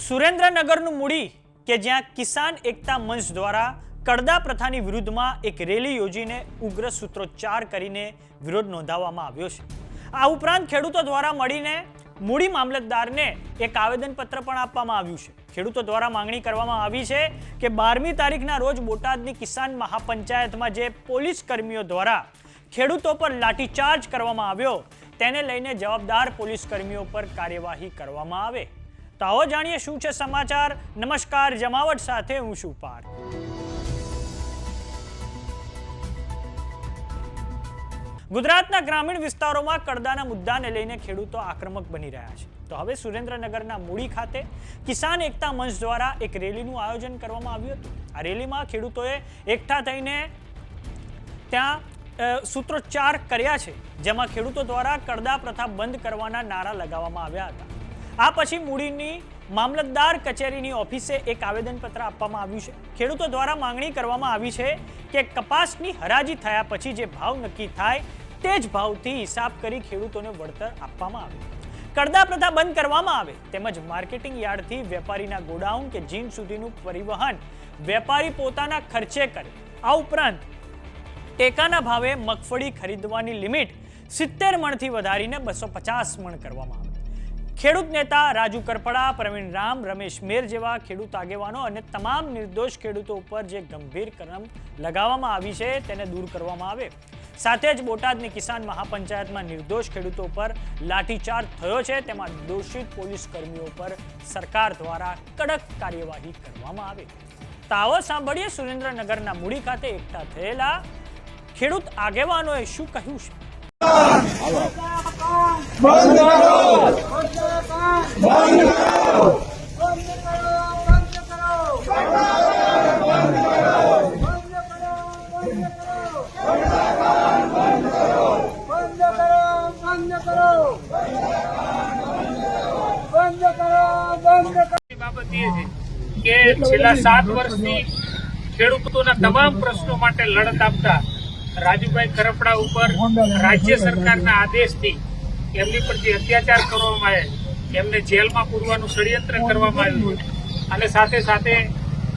સુરેન્દ્રનગરનું મૂડી કે જ્યાં કિસાન એકતા મંચ દ્વારા કડદા પ્રથાની વિરુદ્ધમાં એક રેલી યોજીને ઉગ્ર સૂત્રોચ્ચાર કરીને વિરોધ નોંધાવવામાં આવ્યો છે. આ ઉપરાંત ખેડૂતો દ્વારા મળીને મૂડી મામલતદારને એક આવેદનપત્ર પણ આપવામાં આવ્યું છે. ખેડૂતો દ્વારા માંગણી કરવામાં આવી છે કે બારમી તારીખના રોજ બોટાદની કિસાન મહાપંચાયતમાં જે પોલીસ કર્મીઓ દ્વારા ખેડૂતો પર લાઠીચાર્જ કરવામાં આવ્યો, તેને લઈને જવાબદાર પોલીસ કર્મીઓ પર કાર્યવાહી કરવામાં આવે. તો આવો જાણીએ શું છે સમાચાર? નમસ્કાર, જમાવટ સાથે હું છું પાર ગુજરાતના ગ્રામીણ વિસ્તારોમાં કડદાના મુદ્દાને લઈને ખેડૂતો આક્રમક બની રહ્યા છે. તો હવે સુરેન્દ્રનગરના મૂડી ખાતે કિસાન એકતા મંચ દ્વારા એક રેલીનું આયોજન કરવામાં આવ્યું હતું. આ રેલીમાં ખેડૂતોએ એકઠા થઈને ત્યાં સૂત્રોચ્ચાર કર્યા છે, જેમાં ખેડૂતો દ્વારા કડદા પ્રથા બંધ કરવાના નારા લગાવવામાં આવ્યા હતા. આ પછી મૂડીની મામલતદાર કચેરીની ઓફિસે એક આવેદનપત્ર આપવામાં આવ્યું છે. ખેડૂતો દ્વારા માંગણી કરવામાં આવી છે કે કપાસની હરાજી થયા પછી જે ભાવ નક્કી થાય તે જ ભાવથી હિસાબ કરી ખેડૂતોને વળતર આપવામાં આવે. કરદા પ્રથા બંધ કરવામાં આવે તેમજ માર્કેટિંગ યાર્ડથી વેપારીના ગોડાઉન કે જીન સુધીનું પરિવહન વેપારી પોતાના ખર્ચે કરે. આ ઉપરાંત ટેકાના ભાવે મગફળી ખરીદવાની લિમિટ સિત્તેર મણથી વધારીને બસો પચાસ મણ કરવામાં આવે. ખેડૂત નેતા રાજુ કરપડા, પ્રવીણ રામ, રમેશ મેર જેવા ખેડૂત આગેવાનો અને તમામ નિર્દોષ ખેડૂતો ઉપર જે ગંભીર કલમ લગાવવામાં આવી છે તેને દૂર કરવામાં આવે. સાથે જ બોટાદની કિસાન મહાપંચાયતમાં નિર્દોષ ખેડૂતો પર લાઠીચાર્જ થયો છે. તેમાં દોષિત પોલીસ કર્મીઓ પર સરકાર દ્વારા કડક કાર્યવાહી કરવામાં આવે. તાવો સાંભળીએ સુરેન્દ્રનગરના મૂડી ખાતે એકઠા થયેલા ખેડૂત આગેવાનોએ શું કહ્યું છે? બાબત એ છે કે છેલ્લા સાત વર્ષથી ખેડૂતોના તમામ પ્રશ્નો માટે લડત આપતા રાજુભાઈ ખરપડા ઉપર રાજ્ય સરકારના આદેશથી એમની પર જે અત્યાચાર કરવામાં આવે એમને જેલમાં પૂરવાનું ષડયંત્ર કરવામાં આવ્યું અને સાથે સાથે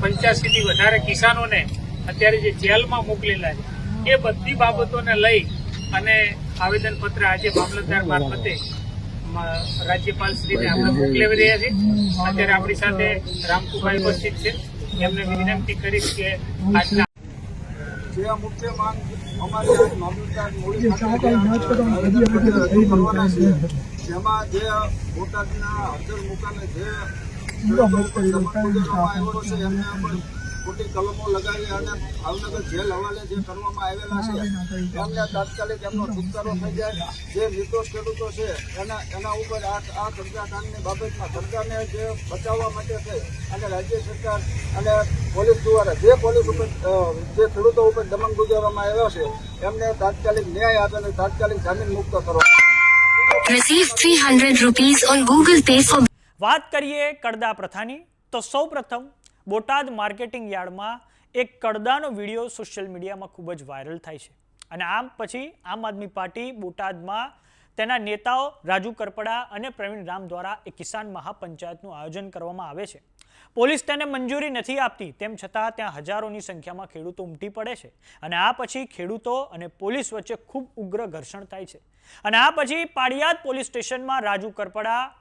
પંચ્યાસીથી વધારે કિસાનોને અત્યારે જે જેલમાં મોકલેલા છે, એ બધી બાબતોને લઈ અને આવેદનપત્ર આજે મામલતદાર મારફતે રાજ્યપાલ શ્રીને આપણે મોકલાવી રહ્યા છીએ. અત્યારે આપણી સાથે રામકુભાઈ ઉપસ્થિત છે. એમને વિનંતી કરીશ કે આજના જે મુખ્ય માંગ અમારી મામલતદાર જેમાં જે બોટાદના હળદર મુકામે જે આવ્યો છે એમને પણ ખોટી કલમો લગાવી અને ભાવનગર જેલ હવાલે જે કરવામાં આવેલા છે એમને તાત્કાલિક એમનો છુટકારો થઈ જાય. જે નિર્દોષ ખેડૂતો છે એના એના ઉપર આ આ ધંધાકાંડની બાબતમાં સરકારને જે બચાવવા માટે છે અને રાજ્ય સરકાર અને પોલીસ દ્વારા જે પોલીસ ઉપર જે ખેડૂતો ઉપર દમન ગુજારવામાં આવ્યો છે એમને તાત્કાલિક ન્યાય આપે અને તાત્કાલિક જામીન મુક્ત કરો Receive 300 rupees on Google Pay for વાત કરીએ કડદા પ્રથાની, તો સૌ પ્રથમ બોટાદ માર્કેટિંગ યાર્ડમાં એક કડદાનો વીડિયો સોશિયલ મીડિયામાં ખૂબ જ વાયરલ થાય છે. અને આમ પછી આમ આદમી પાર્ટી બોટાદમાં તેના નેતાઓ રાજુ કરપડા અને પ્રવીણ રામ દ્વારા એક કિસાન મહાપંચાયતનું આયોજન કરવામાં આવે છે. પોલીસ તેને મંજૂરી નથી આપતી, તેમ છતાં ત્યાં હજારોની સંખ્યામાં ખેડૂતો ઉમટી પડે છે. અને આ પછી ખેડૂતો અને પોલીસ વચ્ચે ખૂબ ઉગ્ર ઘર્ષણ થાય છે. અને આ પછી પાડિયાદ પોલીસ સ્ટેશનમાં રાજુ કરપડા,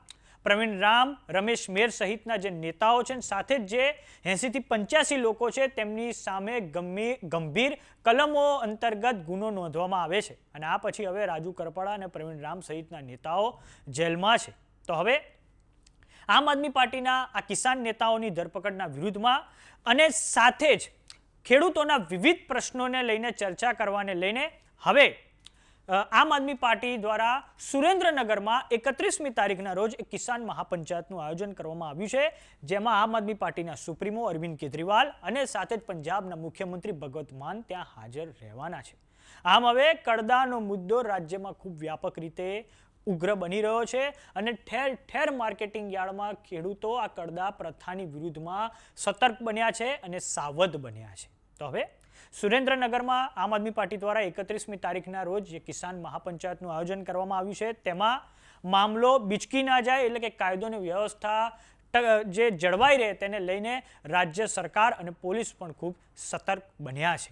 પ્રવીણ રામ, રમેશ મેર સહિતના જે નેતાઓ છે સાથે જ જે એંસીથી પંચ્યાસી લોકો છે તેમની સામે ગંભીર ગંભીર કલમો અંતર્ગત ગુનો નોંધવામાં આવે છે. અને આ પછી હવે રાજુ કરપડા અને પ્રવીણ રામ સહિતના નેતાઓ જેલમાં છે. તો હવે આમ આદમી પાર્ટીના આ કિસાન નેતાઓની ધરપકડના વિરુદ્ધમાં અને સાથે જ ખેડૂતોના વિવિધ પ્રશ્નોને લઈને ચર્ચા કરવાને લઈને હવે આમ આદમી પાર્ટી દ્વારા સુરેન્દ્રનગરમાં એકત્રીસમી તારીખના રોજ એક કિસાન મહાપંચાયતનું આયોજન કરવામાં આવ્યું છે, જેમાં આમ આદમી પાર્ટીના સુપ્રીમો અરવિંદ કેજરીવાલ અને સાથે જ પંજાબના મુખ્યમંત્રી ભગવત માન ત્યાં હાજર રહેવાના છે. આમ હવે કડદાનો મુદ્દો રાજ્યમાં ખૂબ વ્યાપક રીતે ઉગ્ર બની રહ્યો છે અને ઠેર ઠેર માર્કેટિંગ યાર્ડમાં ખેડૂતો આ કડદા પ્રથાની વિરુદ્ધમાં સતર્ક બન્યા છે અને સાવધ બન્યા છે. તો હવે સુરેન્દ્રનગરમાં આમ આદમી પાર્ટી દ્વારા એકત્રીસમી તારીખના રોજ જે કિસાન મહાપંચાયતનું આયોજન કરવામાં આવ્યું છે, તેમાં મામલો બિચકી ના જાય એટલે કે કાયદોની વ્યવસ્થા જે જળવાઈ રહે તેને લઈને રાજ્ય સરકાર અને પોલીસ પણ ખૂબ સતર્ક બન્યા છે.